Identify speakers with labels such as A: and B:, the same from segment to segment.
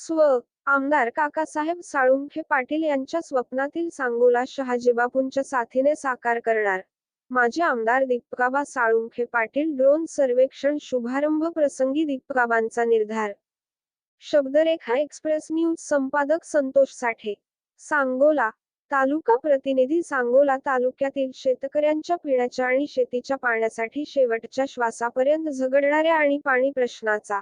A: स्व आमदार काकासाहेब साळुंखे पाटील यांच्या स्वप्नातील सांगोला शहाजीबापूंच्या साथीने साकार करणार. माजी आमदार दीपकाबा साळुंखे पाटील ड्रोन सर्वेक्षण शुभारंभ प्रसंगी दीपकाबांचा निर्धार. शब्दरेखा एक्सप्रेस न्यूज संपादक संतोष साठे. सांगोला तालुका प्रतिनिधी सांगोला तालुक्यातील शेतकऱ्यांच्या पिण्याच्या आणि शेतीच्या पाण्यासाठी शेवटच्या श्वासापर्यंत झगडणाऱ्या आणि पाणी प्रश्नाचा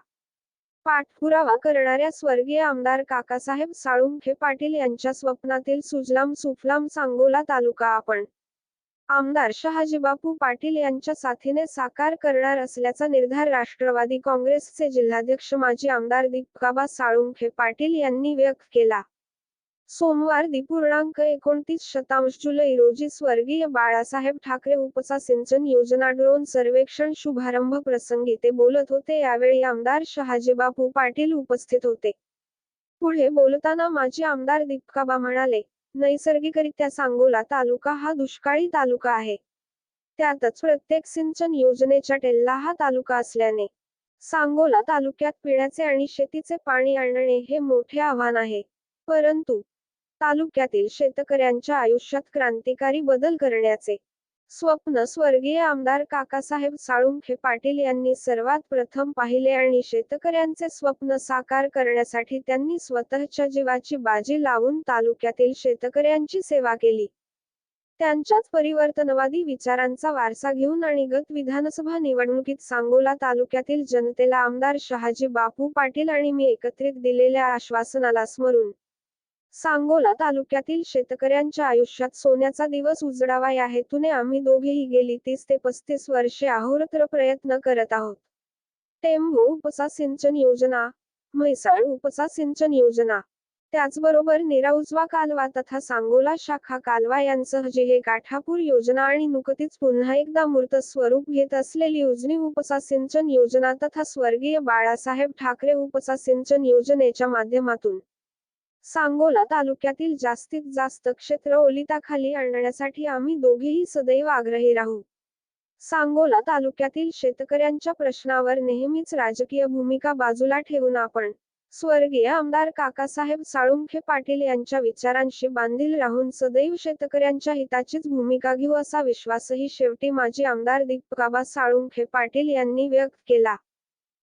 A: पाठपुरावा करणाऱ्या स्वर्गीय आमदार काकासाहेब साळुंखे पाटील यांच्या स्वप्नातील सुजलाम सुफलाम सांगोला तालुका आपण. आमदार शहाजीबापू पाटील यांच्या साथीने साकार करणार असल्याचा निर्धार राष्ट्रवादी काँग्रेसचे जिल्हाध्यक्ष माजी आमदार दीपकाबा साळुंखे पाटील यांनी व्यक्त केला. सोमवार दिपूर्णांक एकोणतीस शतांश जुलै रोजी स्वर्गीय बाळासाहेब ठाकरे उपसा सिंचन योजना ड्रोन सर्वेक्षण शुभारंभ प्रसंगी ते बोलत होते. यावेळी आमदार शहाजीबापू पाटील उपस्थित होते. पुढे बोलताना माजी आमदार दीपकाबा म्हणाले नैसर्गिकरित्या सांगोला तालुका हा दुष्काळी तालुका आहे. त्यातच प्रत्येक सिंचन योजनेच्या टेल्ला हा तालुका असल्याने सांगोला तालुक्यात पिण्याचे आणि शेतीचे पाणी आणणे हे मोठे आव्हान आहे. परंतु तालुक्यातील शेतकऱ्यांच्या आयुष्यात क्रांतिकारी बदल करण्याचे स्वप्न स्वर्गीय आमदार काकासाहेब साळुंखे पाटील यांनी सर्वात प्रथम पाहिले आणि शेतकऱ्यांचे स्वप्न साकार करण्यासाठी त्यांनी स्वतःच्या जीवाची बाजी लावून तालुक्यातील शेतकऱ्यांची सेवा केली. त्यांच्याच परिवर्तनवादी विचारांचा वारसा घेऊन आणि गत विधानसभा निवडणुकीत सांगोला तालुक्यातील जनतेला आमदार शहाजी बापू पाटील आणि मी एकत्रित दिलेल्या आश्वासनाला स्मरून सांगोला तालुक्यातील शेतकऱ्यांच्या आयुष्यात सोन्याचा दिवस उजडावा या हेतूने आम्ही दोघेही गेली तीस ते पस्तीस वर्षे अहोरात्र प्रयत्न करत आहोत. टेंभू उपसा सिंचन योजना म्हैसाळ उपसा सिंचन योजना त्याचबरोबर निराउजवा कालवा तथा सांगोला शाखा कालवा यांसह जे हे काठापूर योजना आणि नुकतीच पुन्हा एकदा मूर्त स्वरूप घेत असलेली उजनी उपसा सिंचन योजना तथा स्वर्गीय बाळासाहेब ठाकरे उपसा सिंचन योजनेच्या माध्यमातून सांगोला तालुक्यातील जास्तीत जास्त क्षेत्र ओलिताखाली आणण्यासाठी आम्ही दोघेही सदैव आग्रही राहू. सांगोला तालुक्यातील शेतकऱ्यांच्या प्रश्नावर नेहमीच राजकीय भूमिका बाजूला ठेवून आपण स्वर्गीय आमदार काकासाहेब साळुंखे पाटील यांच्या विचारांशी बांधील राहून सदैव शेतकऱ्यांच्या हिताचीच भूमिका घेऊ असा विश्वासही शेवटी माजी आमदार दीपकाबा साळुंखे पाटील यांनी व्यक्त केला.